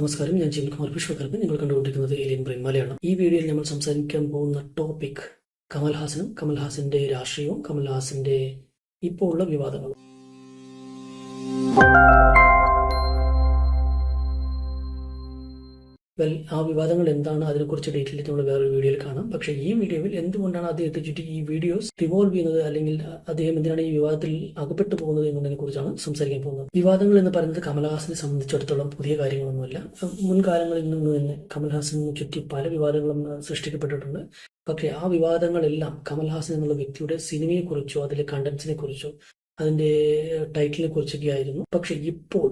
നമസ്കാരം. ഞാൻ ജീവൻകുമാർ വിശ്വകർമ്മൻ. നിങ്ങൾ കണ്ടുകൊണ്ടിരിക്കുന്നത് ഏലിയൻ ബ്രെയിൻ മലയാളം. ഈ വീഡിയോയിൽ നമ്മൾ സംസാരിക്കാൻ പോകുന്ന ടോപ്പിക് കമൽഹാസനും കമൽഹാസന്റെ രാഷ്ട്രീയവും കമൽഹാസന്റെ ഇപ്പോഴുള്ള വിവാദങ്ങളും. വെൽ ആ വിവാദങ്ങൾ എന്താണ് അതിനെക്കുറിച്ച് ഡീറ്റെയിൽ നമ്മൾ വേറൊരു വീഡിയോയിൽ കാണാം. പക്ഷേ ഈ വീഡിയോയിൽ എന്തുകൊണ്ടാണ് അദ്ദേഹത്തെ ചുറ്റി ഈ വീഡിയോസ് റിവോൾവ് ചെയ്യുന്നത്? അല്ലെങ്കിൽ അദ്ദേഹം എന്തിനാണ് ഈ വിവാദത്തിൽ അകപ്പെട്ടു പോകുന്നത് എന്നതിനെ കുറിച്ചാണ് സംസാരിക്കാൻ പോകുന്നത്. വിവാദങ്ങൾ എന്ന് പറയുന്നത് കമൽഹാസനെ സംബന്ധിച്ചിടത്തോളം പുതിയ കാര്യങ്ങളൊന്നുമല്ല. മുൻകാലങ്ങളിൽ നിന്ന് തന്നെ കമൽഹാസനെ ചുറ്റി പല വിവാദങ്ങളും സൃഷ്ടിക്കപ്പെട്ടിട്ടുണ്ട്. പക്ഷേ ആ വിവാദങ്ങളെല്ലാം കമൽഹാസൻ എന്നുള്ള വ്യക്തിയുടെ സിനിമയെക്കുറിച്ചോ അതിലെ കണ്ടന്റ്സിനെ കുറിച്ചോ അതിന്റെ ടൈറ്റിലിനെ കുറിച്ചൊക്കെ ആയിരുന്നു പക്ഷെ ഇപ്പോൾ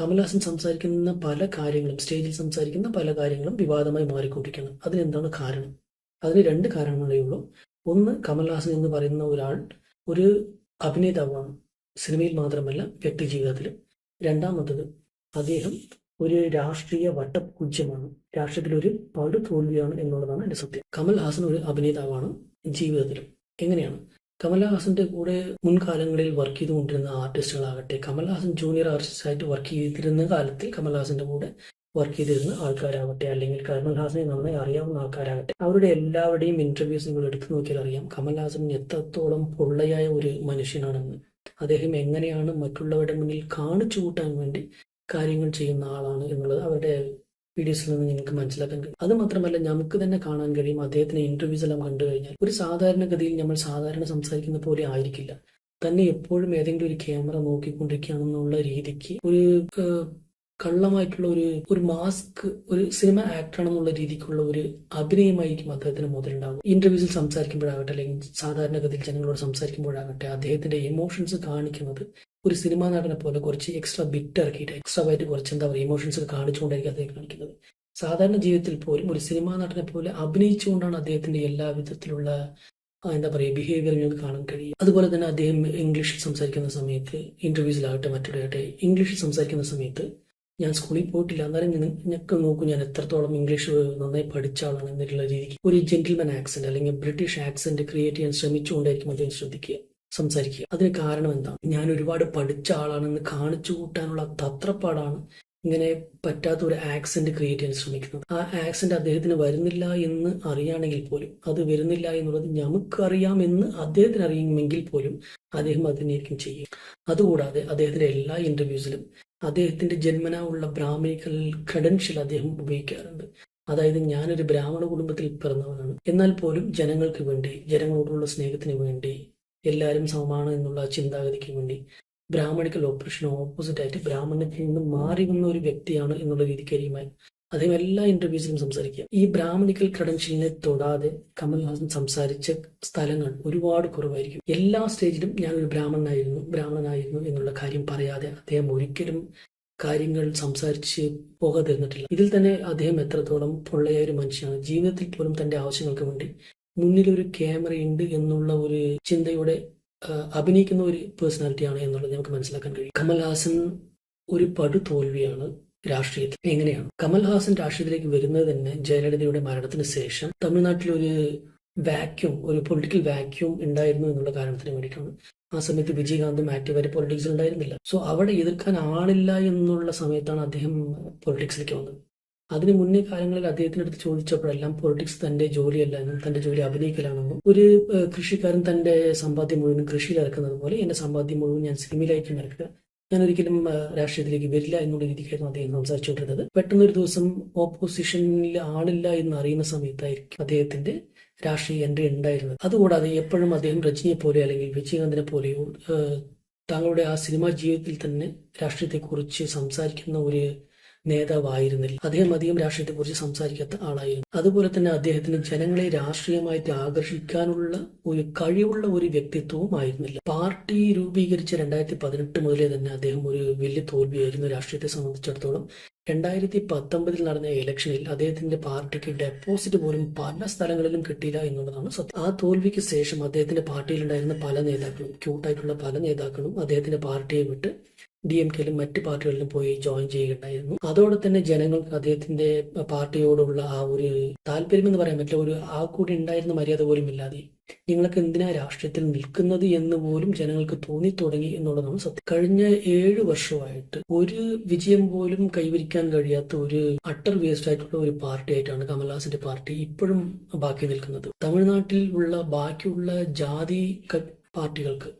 കമൽഹാസൻ സംസാരിക്കുന്ന പല കാര്യങ്ങളും സ്റ്റേജിൽ സംസാരിക്കുന്ന പല കാര്യങ്ങളും വിവാദമായി മാറിക്കൊണ്ടിരിക്കുകയാണ്. അതിനെന്താണ് കാരണം? അതിന് രണ്ട് കാരണങ്ങളേ ഉള്ളൂ. ഒന്ന് കമൽഹാസൻ എന്ന് പറയുന്ന ഒരാൾ ഒരു അഭിനേതാവാണ്. സിനിമയിൽ മാത്രമല്ല വ്യക്തി ജീവിതത്തിലും രണ്ടാമത്തത് അദ്ദേഹം ഒരു രാഷ്ട്രീയ വട്ടപൂജ്യമാണ്. രാഷ്ട്രീയത്തിൽ പടു തോൽവിയാണ് എന്നുള്ളതാണ് എന്റെ സത്യം. കമൽഹാസൻ ഒരു അഭിനേതാവാണ് ജീവിതത്തിലും. എങ്ങനെയാണ്? കമൽഹാസന്റെ കൂടെ മുൻകാലങ്ങളിൽ വർക്ക് ചെയ്തുകൊണ്ടിരുന്ന ആർട്ടിസ്റ്റുകളാകട്ടെ കമൽഹാസൻ ജൂനിയർ ആർട്ടിസ്റ്റ് ആയിട്ട് വർക്ക് ചെയ്തിരുന്ന കാലത്തിൽ കമൽഹാസന്റെ കൂടെ വർക്ക് ചെയ്തിരുന്ന ആൾക്കാരാകട്ടെ അല്ലെങ്കിൽ കമൽഹാസനെ നന്നായി അറിയാവുന്ന ആൾക്കാരാകട്ടെ അവരുടെ എല്ലാവരുടെയും ഇന്റർവ്യൂസ് നിങ്ങൾ എടുത്തു നോക്കിയാൽ അറിയാം കമൽഹാസൻ എത്രത്തോളം പൊള്ളയായ ഒരു മനുഷ്യനാണെന്ന്. അദ്ദേഹം എങ്ങനെയാണ് മറ്റുള്ളവരുടെ മുന്നിൽ കാണിച്ചു കൂട്ടാൻ വേണ്ടി കാര്യങ്ങൾ ചെയ്യുന്ന ആളാണ് എന്നുള്ളത് അവരുടെ വീഡിയോസിൽ നിന്ന് നിങ്ങൾക്ക് മനസ്സിലാക്കാൻ കഴിയും അത് മാത്രമല്ല നമുക്ക് തന്നെ കാണാൻ കഴിയും. അദ്ദേഹത്തിന്റെ ഇന്റർവ്യൂസ് എല്ലാം കണ്ടു കഴിഞ്ഞാൽ ഒരു സാധാരണഗതിയിൽ നമ്മൾ സാധാരണ സംസാരിക്കുന്ന പോലെ ആയിരിക്കില്ല. തന്നെ എപ്പോഴും ഏതെങ്കിലും ഒരു ക്യാമറ നോക്കിക്കൊണ്ടിരിക്കുകയാണെന്നുള്ള രീതിക്ക് ഒരു കള്ളമായിട്ടുള്ള ഒരു ഒരു മാസ്ക് ഒരു സിനിമ ആക്ടർ ആണെന്നുള്ള രീതിക്കുള്ള ഒരു അഭിനയമായിരിക്കും അദ്ദേഹത്തിന് മുതലുണ്ടാവും ഇന്റർവ്യൂസിൽ സംസാരിക്കുമ്പോഴാകട്ടെ അല്ലെങ്കിൽ സാധാരണഗതിയിൽ ജനങ്ങളോട് സംസാരിക്കുമ്പോഴാകട്ടെ അദ്ദേഹത്തിന്റെ ഇമോഷൻസ് കാണിക്കുന്നത് ഒരു സിനിമാ നടനെ പോലെ കുറച്ച് എക്സ്ട്രാ ബിറ്റ് ഇറക്കിയിട്ട് എക്സ്ട്രാ ആയിട്ട് കുറച്ച് എന്താ പറയുക ഇമോഷൻസ് കാണിച്ചുകൊണ്ടായിരിക്കും അദ്ദേഹം കാണിക്കുന്നത്. സാധാരണ ജീവിതത്തിൽ പോലും ഒരു സിനിമാ നടനെ പോലെ അഭിനയിച്ചുകൊണ്ടാണ് അദ്ദേഹത്തിന്റെ എല്ലാ വിധത്തിലുള്ള എന്താ പറയുക ബിഹേവിയർ നിങ്ങൾക്ക് കാണാൻ കഴിയും അതുപോലെ തന്നെ അദ്ദേഹം ഇംഗ്ലീഷിൽ സംസാരിക്കുന്ന സമയത്ത് ഇന്റർവ്യൂസിലാകട്ടെ മറ്റൊരാകട്ടെ ഇംഗ്ലീഷിൽ സംസാരിക്കുന്ന സമയത്ത് ഞാൻ സ്കൂളിൽ പോയിട്ടില്ല. എന്നാലും ഞങ്ങൾക്ക് നോക്കൂ ഞാൻ എത്രത്തോളം ഇംഗ്ലീഷ് നന്നായി പഠിച്ച ആളാണ് എന്നുള്ള രീതിക്ക് ഒരു ജെന്റിൽമാൻ ആക്സെന്റ് അല്ലെങ്കിൽ ബ്രിട്ടീഷ് ആക്സെന്റ് ക്രിയേറ്റ് ചെയ്യാൻ ശ്രമിച്ചുകൊണ്ടായിരിക്കും അദ്ദേഹം ശ്രദ്ധിക്കുക. സംസാരിക്കുക. അതിന് കാരണം എന്താ? ഞാൻ ഒരുപാട് പഠിച്ച ആളാണെന്ന് കാണിച്ചു കൂട്ടാനുള്ള തത്രപ്പാടാണ്. ഇങ്ങനെ പറ്റാത്ത ഒരു ആക്സെന്റ് ക്രിയേറ്റ് ചെയ്യാൻ ശ്രമിക്കുന്നത് ആ ആക്സെന്റ് അദ്ദേഹത്തിന് വരുന്നില്ല എന്ന് അറിയാണെങ്കിൽ പോലും അത് വരുന്നില്ല എന്നുള്ളത് നമുക്കറിയാം എന്ന് അദ്ദേഹത്തിന് അറിയുമെങ്കിൽ പോലും അദ്ദേഹം അതിനായിരിക്കും ചെയ്യും അതുകൂടാതെ അദ്ദേഹത്തിന്റെ എല്ലാ ഇന്റർവ്യൂസിലും അദ്ദേഹത്തിന്റെ ജന്മന ഉള്ള ബ്രാഹ്മിക്കൽ ക്രെഡൻഷ്യൽ അദ്ദേഹം ഉപയോഗിക്കാറുണ്ട്. അതായത് ഞാനൊരു ബ്രാഹ്മണ കുടുംബത്തിൽ പിറന്നവനാണ്. എന്നാൽ പോലും ജനങ്ങൾക്ക് വേണ്ടി ജനങ്ങളോടുള്ള സ്നേഹത്തിന് വേണ്ടി എല്ലാവരും സമമാണ് എന്നുള്ള ചിന്താഗതിക്ക് വേണ്ടി ബ്രാഹ്മണിക്കൽ ഓപ്പറേഷന് ഓപ്പോസിറ്റ് ആയിട്ട് ബ്രാഹ്മണത്തിൽ നിന്ന് മാറി വന്ന ഒരു വ്യക്തിയാണ് എന്നുള്ള രീതിക്കരിയുമായി അദ്ദേഹം എല്ലാ ഇന്റർവ്യൂസിലും സംസാരിക്കുക. ഈ ബ്രാഹ്മണിക്കൽ ക്രെഡൻഷ്യലിനെ തൊടാതെ കമൽഹാസൻ സംസാരിച്ച സ്ഥലങ്ങൾ ഒരുപാട് കുറവായിരിക്കും. എല്ലാ സ്റ്റേജിലും ഞാൻ ഒരു ബ്രാഹ്മണനായിരുന്നു ബ്രാഹ്മണനായിരുന്നു എന്നുള്ള കാര്യം പറയാതെ അദ്ദേഹം ഒരിക്കലും കാര്യങ്ങൾ സംസാരിച്ച് പോകാതിരുന്നിട്ടില്ല. ഇതിൽ തന്നെ അദ്ദേഹം എത്രത്തോളം പൊള്ളയായ ഒരു മനുഷ്യനാണ്. ജീവിതത്തിൽ പോലും തന്റെ ആവശ്യങ്ങൾക്ക് വേണ്ടി മുന്നിലൊരു ക്യാമറ ഉണ്ട് എന്നുള്ള ഒരു ചിന്തയോടെ അഭിനയിക്കുന്ന ഒരു പേഴ്സണാലിറ്റിയാണ് എന്നുള്ളത് നമുക്ക് മനസ്സിലാക്കാൻ കഴിയും. കമൽഹാസൻ ഒരു പടു തോൽവിയാണ് രാഷ്ട്രീയത്തിൽ. എങ്ങനെയാണ്? കമൽഹാസൻ രാഷ്ട്രീയത്തിലേക്ക് വരുന്നത് തന്നെ ജയലളിതയുടെ മരണത്തിന് ശേഷം. തമിഴ്നാട്ടിൽ ഒരു വാക്യൂം ഒരു പൊളിറ്റിക്കൽ വാക്യൂം ഉണ്ടായിരുന്നു എന്നുള്ള കാരണത്തിന് വേണ്ടിയിട്ടാണ്. ആ സമയത്ത് വിജയകാന്തും ആക്റ്റീവായിട്ട് പൊളിറ്റിക്സിൽ ഉണ്ടായിരുന്നില്ല. സോ അവിടെ എതിർക്കാൻ ആളില്ല എന്നുള്ള സമയത്താണ് അദ്ദേഹം പൊളിറ്റിക്സിലേക്ക് വന്നത്. അതിന് മുന്നേ കാലങ്ങളിൽ അദ്ദേഹത്തിന്റെ അടുത്ത് ചോദിച്ചപ്പോഴെല്ലാം പൊളിറ്റിക്സ് തന്റെ ജോലിയല്ല എന്നും തന്റെ ജോലി അഭിനയിക്കലാണെന്നും ഒരു കൃഷിക്കാരൻ തന്റെ സമ്പാദ്യം മുഴുവൻ കൃഷിയിൽ ഇറക്കുന്നത് പോലെ എന്റെ സമ്പാദ്യം മുഴുവൻ ഞാൻ സിനിമയിലായിരിക്കും ഇറക്കുക. ഞാൻ ഒരിക്കലും രാഷ്ട്രീയത്തിലേക്ക് വരില്ല എന്നുള്ള രീതിക്കായിരുന്നു അദ്ദേഹം സംസാരിച്ചുകൊണ്ടിരുന്നത് പെട്ടെന്ന് ഒരു ദിവസം ഓപ്പോസിഷനിൽ ആളില്ല എന്ന് അറിയുന്ന സമയത്തായിരിക്കും അദ്ദേഹത്തിന്റെ രാഷ്ട്രീയ എൻട്രി ഉണ്ടായിരുന്നത്. അതുകൂടാതെ എപ്പോഴും അദ്ദേഹം രജനിയെ പോലെ അല്ലെങ്കിൽ വിജയകാന്തിനെ പോലെയോ താങ്കളുടെ ആ സിനിമാ ജീവിതത്തിൽ തന്നെ രാഷ്ട്രീയത്തെക്കുറിച്ച് സംസാരിക്കുന്ന ഒരു നേതാവായിരുന്നില്ല. അദ്ദേഹം അധികം രാഷ്ട്രീയത്തെക്കുറിച്ച് സംസാരിക്കാത്ത ആളായിരുന്നു. അതുപോലെ തന്നെ അദ്ദേഹത്തിന് ജനങ്ങളെ രാഷ്ട്രീയമായിട്ട് ആകർഷിക്കാനുള്ള ഒരു കഴിവുള്ള ഒരു വ്യക്തിത്വവും ആയിരുന്നില്ല. പാർട്ടി രൂപീകരിച്ച രണ്ടായിരത്തി പതിനെട്ട് മുതലേ തന്നെ അദ്ദേഹം ഒരു വലിയ തോൽവിയായിരുന്നു രാഷ്ട്രീയത്തെ സംബന്ധിച്ചിടത്തോളം. രണ്ടായിരത്തി പത്തൊമ്പതിൽ നടന്ന ഇലക്ഷനിൽ അദ്ദേഹത്തിന്റെ പാർട്ടിക്ക് ഡെപ്പോസിറ്റ് പോലും പല സ്ഥലങ്ങളിലും കിട്ടിയില്ല എന്നുള്ളതാണ് സത്യം. ആ തോൽവിക്ക് ശേഷം അദ്ദേഹത്തിന്റെ പാർട്ടിയിലുണ്ടായിരുന്ന പല നേതാക്കളും ക്യൂട്ടായിട്ടുള്ള പല നേതാക്കളും അദ്ദേഹത്തിന്റെ പാർട്ടിയെ വിട്ട് ഡി എം കെയിലും മറ്റ് പാർട്ടികളിലും പോയി ജോയിൻ ചെയ്യുകയുണ്ടായിരുന്നു. അതോടെ തന്നെ ജനങ്ങൾക്ക് അദ്ദേഹത്തിന്റെ പാർട്ടിയോടുള്ള ആ ഒരു താല്പര്യം എന്ന് പറയാൻ പറ്റില്ല ഒരു ആ കൂടി ഉണ്ടായിരുന്ന മര്യാദ പോലും ഇല്ലാതെ. നിങ്ങൾക്ക് എന്തിനാ രാഷ്ട്രീയത്തിൽ നിൽക്കുന്നത് എന്ന് പോലും ജനങ്ങൾക്ക് തോന്നി തുടങ്ങി എന്നുള്ളതാണ് സത്യം. കഴിഞ്ഞ ഏഴ് വർഷമായിട്ട് ഒരു വിജയം പോലും കൈവരിക്കാൻ കഴിയാത്ത ഒരു അട്ടർ വേസ്റ്റ് ആയിട്ടുള്ള ഒരു പാർട്ടി ആയിട്ടാണ് കമൽഹാസിന്റെ പാർട്ടി ഇപ്പോഴും ബാക്കി നിൽക്കുന്നത്. തമിഴ്നാട്ടിൽ ഉള്ള ബാക്കിയുള്ള ജാതി പാർട്ടികൾക്ക്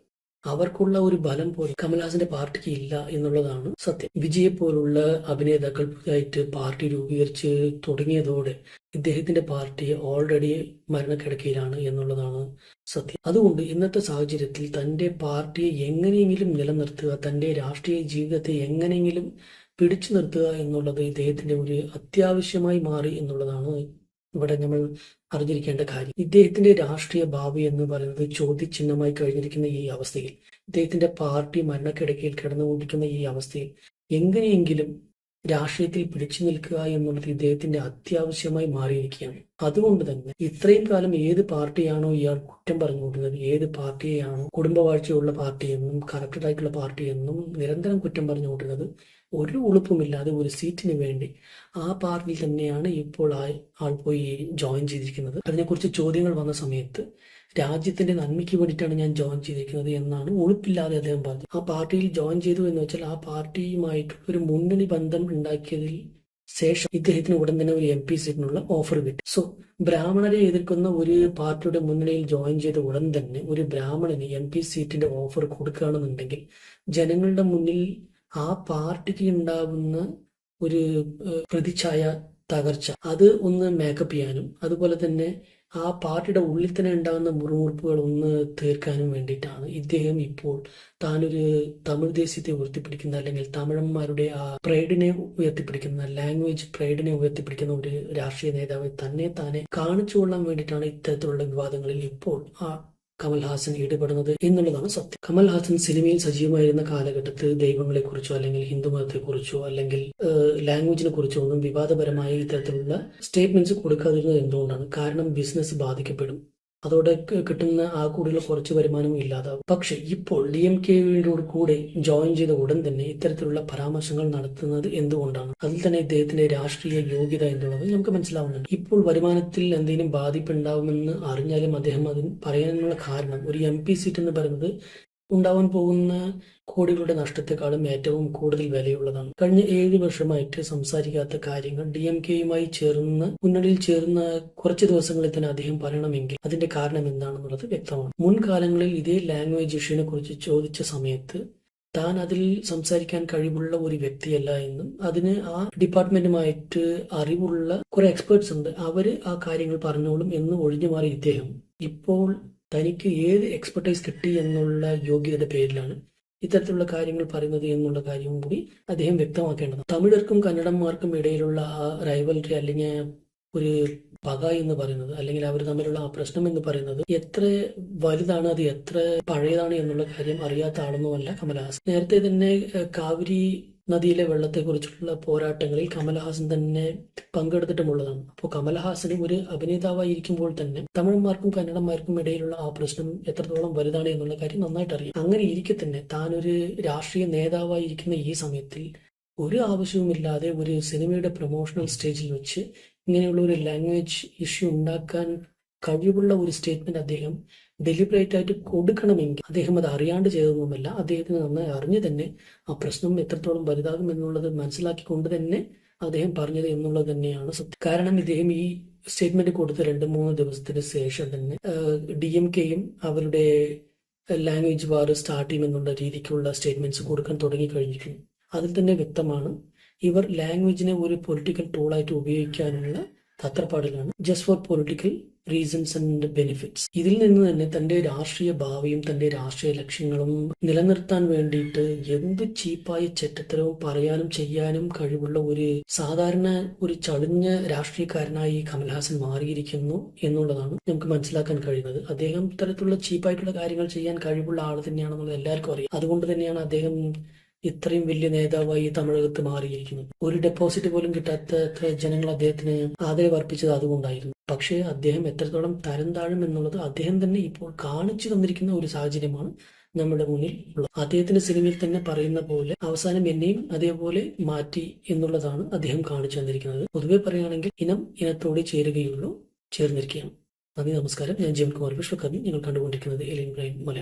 അവർക്കുള്ള ഒരു ബലം പോലും കമൽഹാസന്റെ പാർട്ടിക്ക് ഇല്ല എന്നുള്ളതാണ് സത്യം. വിജയെ പോലുള്ള അഭിനേതാക്കൾ പുതിയതായിട്ട് പാർട്ടി രൂപീകരിച്ച് തുടങ്ങിയതോടെ ഇദ്ദേഹത്തിന്റെ പാർട്ടി ഓൾറെഡി മരണക്കിടക്കയിലാണ് എന്നുള്ളതാണ് സത്യം. അതുകൊണ്ട് ഇന്നത്തെ സാഹചര്യത്തിൽ തന്റെ പാർട്ടിയെ എങ്ങനെയെങ്കിലും നിലനിർത്തുക തന്റെ രാഷ്ട്രീയ ജീവിതത്തെ എങ്ങനെയെങ്കിലും പിടിച്ചു നിർത്തുക എന്നുള്ളത് ഇദ്ദേഹത്തിന്റെ ഒരു അത്യാവശ്യമായി മാറി എന്നുള്ളതാണ് ഇവിടെ നമ്മൾ അറിഞ്ഞിരിക്കേണ്ട കാര്യം. ഇദ്ദേഹത്തിന്റെ രാഷ്ട്രീയ ഭാവി എന്ന് പറയുന്നത് ചോദ്യചിഹ്നമായി കഴിഞ്ഞിരിക്കുന്ന ഈ അവസ്ഥയിൽ ഇദ്ദേഹത്തിന്റെ പാർട്ടി മരണക്കിടക്കയിൽ കിടന്നുകൊണ്ടിരിക്കുന്ന ഈ അവസ്ഥയിൽ എങ്ങനെയെങ്കിലും രാഷ്ട്രീയത്തിൽ പിടിച്ചു നിൽക്കുക എന്നുള്ളത് ഇദ്ദേഹത്തിന്റെ അത്യാവശ്യമായി മാറിയിരിക്കുകയാണ്. അതുകൊണ്ട് തന്നെ ഇത്രയും കാലം ഏത് പാർട്ടിയാണോ ഇയാൾ കുറ്റം പറഞ്ഞുകൊണ്ടിരുന്നത് ഏത് പാർട്ടിയെയാണോ കുടുംബവാഴ്ചയുള്ള പാർട്ടിയെന്നും കറക്റ്റഡായിട്ടുള്ള പാർട്ടിയെന്നും നിരന്തരം കുറ്റം പറഞ്ഞുകൊണ്ടിരുന്നത് ഒരു ഉളുപ്പുമില്ലാതെ ഒരു സീറ്റിന് വേണ്ടി ആ പാർട്ടിയിൽ തന്നെയാണ് ഇപ്പോൾ ആ ആൾ പോയി ജോയിൻ ചെയ്തിരിക്കുന്നത്. അതിനെക്കുറിച്ച് ചോദ്യങ്ങൾ വന്ന സമയത്ത് രാജ്യത്തിന്റെ നന്മയ്ക്ക് വേണ്ടിയിട്ടാണ് ഞാൻ ജോയിൻ ചെയ്തിരിക്കുന്നത് എന്നാണ് ഉളുപ്പില്ലാതെ അദ്ദേഹം പറഞ്ഞത്. ആ പാർട്ടിയിൽ ജോയിൻ ചെയ്തു എന്ന് വെച്ചാൽ ആ പാർട്ടിയുമായിട്ടുള്ള ഒരു മുന്നണി ബന്ധം ഉണ്ടാക്കിയതിൽ ശേഷം ഇദ്ദേഹത്തിന് ഉടൻ തന്നെ ഒരു എം പി സീറ്റിനുള്ള ഓഫർ കിട്ടി. സോ ബ്രാഹ്മണരെ എതിർക്കുന്ന ഒരു പാർട്ടിയുടെ മുന്നണിയിൽ ജോയിൻ ചെയ്ത ഉടൻ തന്നെ ഒരു ബ്രാഹ്മണന് എം പി സീറ്റിന്റെ ഓഫർ കൊടുക്കുകയാണെന്നുണ്ടെങ്കിൽ ജനങ്ങളുടെ മുന്നിൽ ആ പാർട്ടിക്ക് ഉണ്ടാകുന്ന ഒരു പ്രതിച്ഛായ തകർച്ച. അത് ഒന്ന് മേക്കപ്പ് ചെയ്യാനും അതുപോലെ തന്നെ ആ പാർട്ടിയുടെ ഉള്ളിൽ തന്നെ ഉണ്ടാകുന്ന മുറിവുറുപ്പുകൾ ഒന്ന് തീർക്കാനും വേണ്ടിയിട്ടാണ് ഇദ്ദേഹം ഇപ്പോൾ താനൊരു തമിഴ് ദേശീയത്തെ ഉയർത്തിപ്പിടിക്കുന്ന അല്ലെങ്കിൽ തമിഴന്മാരുടെ ആ പ്രൈഡിനെ ഉയർത്തിപ്പിടിക്കുന്ന ലാംഗ്വേജ് പ്രൈഡിനെ ഉയർത്തിപ്പിടിക്കുന്ന ഒരു രാഷ്ട്രീയ നേതാവ് തന്നെ താനെ കാണിച്ചു കൊള്ളാൻ വേണ്ടിയിട്ടാണ് ഇത്തരത്തിലുള്ള വിവാദങ്ങളിൽ ഇപ്പോൾ ആ കമൽഹാസൻ ഇടപെടുന്നത് എന്നുള്ളതാണ് സത്യം. കമൽഹാസൻ സിനിമയിൽ സജീവമായിരുന്ന കാലഘട്ടത്തിൽ ദൈവങ്ങളെക്കുറിച്ചോ അല്ലെങ്കിൽ ഹിന്ദു മതത്തെക്കുറിച്ചോ അല്ലെങ്കിൽ ലാംഗ്വേജിനെ കുറിച്ചോ ഒന്നും വിവാദപരമായ ഇത്തരത്തിലുള്ള സ്റ്റേറ്റ്മെന്റ്സ് കൊടുക്കാതിരുന്നത് എന്തുകൊണ്ടാണ്? കാരണം ബിസിനസ് ബാധിക്കപ്പെടും. അതോടെ കിട്ടുന്ന ആ കൂടിയുള്ള കുറച്ച് വരുമാനം ഇല്ലാതാവും. പക്ഷെ ഇപ്പോൾ ഡി എം കെയോട് കൂടെ ജോയിൻ ചെയ്ത ഉടൻ തന്നെ ഇത്തരത്തിലുള്ള പരാമർശങ്ങൾ നടത്തുന്നത് എന്തുകൊണ്ടാണ്? അതിൽ തന്നെ ഇദ്ദേഹത്തിന്റെ രാഷ്ട്രീയ യോഗ്യത എന്നുള്ളത് നമുക്ക് മനസ്സിലാവുന്നുണ്ട്. ഇപ്പോൾ വരുമാനത്തിൽ എന്തെങ്കിലും ബാധിപ്പുണ്ടാവുമെന്ന് അറിഞ്ഞാലും അദ്ദേഹം അതിന് പറയാനുള്ള കാരണം ഒരു എം പി സീറ്റ് എന്ന് പറയുന്നത് ഉണ്ടാവാൻ പോകുന്ന കോടികളുടെ നഷ്ടത്തെക്കാളും ഏറ്റവും കൂടുതൽ വിലയുള്ളതാണ്. കഴിഞ്ഞ ഏഴ് വർഷമായിട്ട് സംസാരിക്കാത്ത കാര്യങ്ങൾ ഡി എം കെയുമായി ചേർന്ന് മുന്നണിയിൽ ചേർന്ന കുറച്ച് ദിവസങ്ങളിൽ തന്നെ അദ്ദേഹം പറയണമെങ്കിൽ അതിന്റെ കാരണം എന്താണെന്നുള്ളത് വ്യക്തമാണ്. മുൻകാലങ്ങളിൽ ഇതേ ലാംഗ്വേജ് ഇഷ്യൂനെ കുറിച്ച് ചോദിച്ച സമയത്ത് താൻ അതിൽ സംസാരിക്കാൻ കഴിവുള്ള ഒരു വ്യക്തിയല്ല എന്നും അതിന് ആ ഡിപ്പാർട്ട്മെന്റുമായിട്ട് അറിവുള്ള കുറെ എക്സ്പേർട്സ് ഉണ്ട് അവർ ആ കാര്യങ്ങൾ പറഞ്ഞോളും എന്ന് ഒഴിഞ്ഞു മാറി ഇദ്ദേഹം. ഇപ്പോൾ തനിക്ക് ഏത് എക്സ്പെർട്ടൈസ് കിട്ടി എന്നുള്ള യോഗ്യതയുടെ പേരിലാണ് ഇത്തരത്തിലുള്ള കാര്യങ്ങൾ പറയുന്നത് എന്നുള്ള കാര്യവും കൂടി അദ്ദേഹം വ്യക്തമാക്കേണ്ടതാണ്. തമിഴർക്കും കന്നഡന്മാർക്കും ഇടയിലുള്ള ആ റൈവൽറി അല്ലെങ്കിൽ ഒരു പക എന്ന് പറയുന്നത് അല്ലെങ്കിൽ അവർ തമ്മിലുള്ള ആ പ്രശ്നം എന്ന് പറയുന്നത് എത്ര വലുതാണ് അത് എത്ര പഴയതാണ് എന്നുള്ള കാര്യം അറിയാത്ത ആളൊന്നുമല്ല കമലഹാസൻ. നേരത്തെ തന്നെ കാവരി കാവിരി നദിയിലെ വെള്ളത്തെക്കുറിച്ചുള്ള പോരാട്ടങ്ങളിൽ കമലഹാസൻ തന്നെ പങ്കെടുത്തിട്ടുമുള്ളതാണ്. അപ്പോൾ കമലഹാസന് ഒരു അഭിനേതാവായിരിക്കുമ്പോൾ തന്നെ തമിഴന്മാർക്കും കന്നഡന്മാർക്കും ഇടയിലുള്ള ആ പ്രശ്നം എത്രത്തോളം വലുതാണ് എന്നുള്ള കാര്യം നന്നായിട്ട് അറിയാം അങ്ങനെ ഇരിക്കെ തന്നെ താനൊരു രാഷ്ട്രീയ നേതാവായിരിക്കുന്ന ഈ സമയത്തിൽ ഒരു ആവശ്യവുമില്ലാതെ ഒരു സിനിമയുടെ പ്രൊമോഷണൽ സ്റ്റേജിൽ വെച്ച് ഇങ്ങനെയുള്ള ഒരു ലാംഗ്വേജ് ഇഷ്യൂ ഉണ്ടാക്കാൻ കഴിവുള്ള ഒരു സ്റ്റേറ്റ്മെന്റ് അദ്ദേഹം ഡെലിബറേറ്റ് ആയിട്ട് കൊടുക്കണമെങ്കിൽ അദ്ദേഹം അത് അറിയാണ്ട് ചെയ്തതൊന്നുമല്ല അദ്ദേഹത്തിന് നന്നായി അറിഞ്ഞു തന്നെ ആ പ്രശ്നം എത്രത്തോളം വലുതാകും എന്നുള്ളത് മനസ്സിലാക്കിക്കൊണ്ട് തന്നെ അദ്ദേഹം പറഞ്ഞത് എന്നുള്ളത് തന്നെയാണ് സത്യം. കാരണം ഇദ്ദേഹം ഈ സ്റ്റേറ്റ്മെന്റ് കൊടുത്ത രണ്ട് മൂന്ന് ദിവസത്തിന് ശേഷം തന്നെ ഡി എം കെയും അവരുടെ ലാംഗ്വേജ് വാർ സ്റ്റാർട്ട് ചെയ്യുമെന്നുള്ള രീതിക്കുള്ള സ്റ്റേറ്റ്മെന്റ്സ് കൊടുക്കാൻ തുടങ്ങി കഴിഞ്ഞിട്ടുണ്ട്. അതിൽ തന്നെ വ്യക്തമാണ് ഇവർ ലാംഗ്വേജിനെ ഒരു പൊളിറ്റിക്കൽ ടൂളായിട്ട് ഉപയോഗിക്കാനുള്ള തത്രപ്പാടിലാണ്. Just for political reasons and benefits ഇതിൽ നിന്ന് തന്നെ തന്റെ രാഷ്ട്രീയ ഭാവിയും തന്റെ രാഷ്ട്രീയ ലക്ഷ്യങ്ങളും നിലനിർത്താൻ വേണ്ടിയിട്ട് എന്ത് ചീപ്പായ ചെറ്റത്തരവും പറയാനും ചെയ്യാനും കഴിവുള്ള ഒരു സാധാരണ ഒരു ചളിഞ്ഞ രാഷ്ട്രീയക്കാരനായി കമൽഹാസൻ മാറിയിരിക്കുന്നു എന്നുള്ളതാണ് നമുക്ക് മനസ്സിലാക്കാൻ കഴിയുന്നത്. അദ്ദേഹം ഇത്തരത്തിലുള്ള ചീപ്പായിട്ടുള്ള കാര്യങ്ങൾ ചെയ്യാൻ കഴിവുള്ള ആൾ തന്നെയാണെന്നുള്ളത് എല്ലാവർക്കും അറിയാം. അതുകൊണ്ട് തന്നെയാണ് അദ്ദേഹം ഇത്രയും വലിയ നേതാവായി തമിഴകത്ത് മാറിയിരിക്കുന്നു. ഒരു ഡെപ്പോസിറ്റ് പോലും കിട്ടാത്ത ജനങ്ങൾ അദ്ദേഹത്തിന് ആദരവ് അർപ്പിച്ചത് അതുകൊണ്ടായിരുന്നു. പക്ഷേ അദ്ദേഹം എത്രത്തോളം തരം താഴും എന്നുള്ളത് അദ്ദേഹം തന്നെ ഇപ്പോൾ കാണിച്ചു തന്നിരിക്കുന്ന ഒരു സാഹചര്യമാണ് നമ്മുടെ മുന്നിൽ ഉള്ളത്. അദ്ദേഹത്തിന്റെ സിനിമയിൽ തന്നെ പറയുന്ന പോലെ അവസാനം എന്നെയും അതേപോലെ മാറ്റി എന്നുള്ളതാണ് അദ്ദേഹം കാണിച്ചു തന്നിരിക്കുന്നത്. പൊതുവെ പറയുകയാണെങ്കിൽ ഇനം ഇനത്തോടെ ചേരുകയുള്ളൂ. ചേർന്നിരിക്കുകയാണ്. നന്ദി നമസ്കാരം. ഞാൻ ജിം കുമാർ വിശ്വകർമ്മി നിങ്ങൾ കണ്ടുകൊണ്ടിരിക്കുന്നത് എലിൻ ബ്രൈൻ മലയാളം.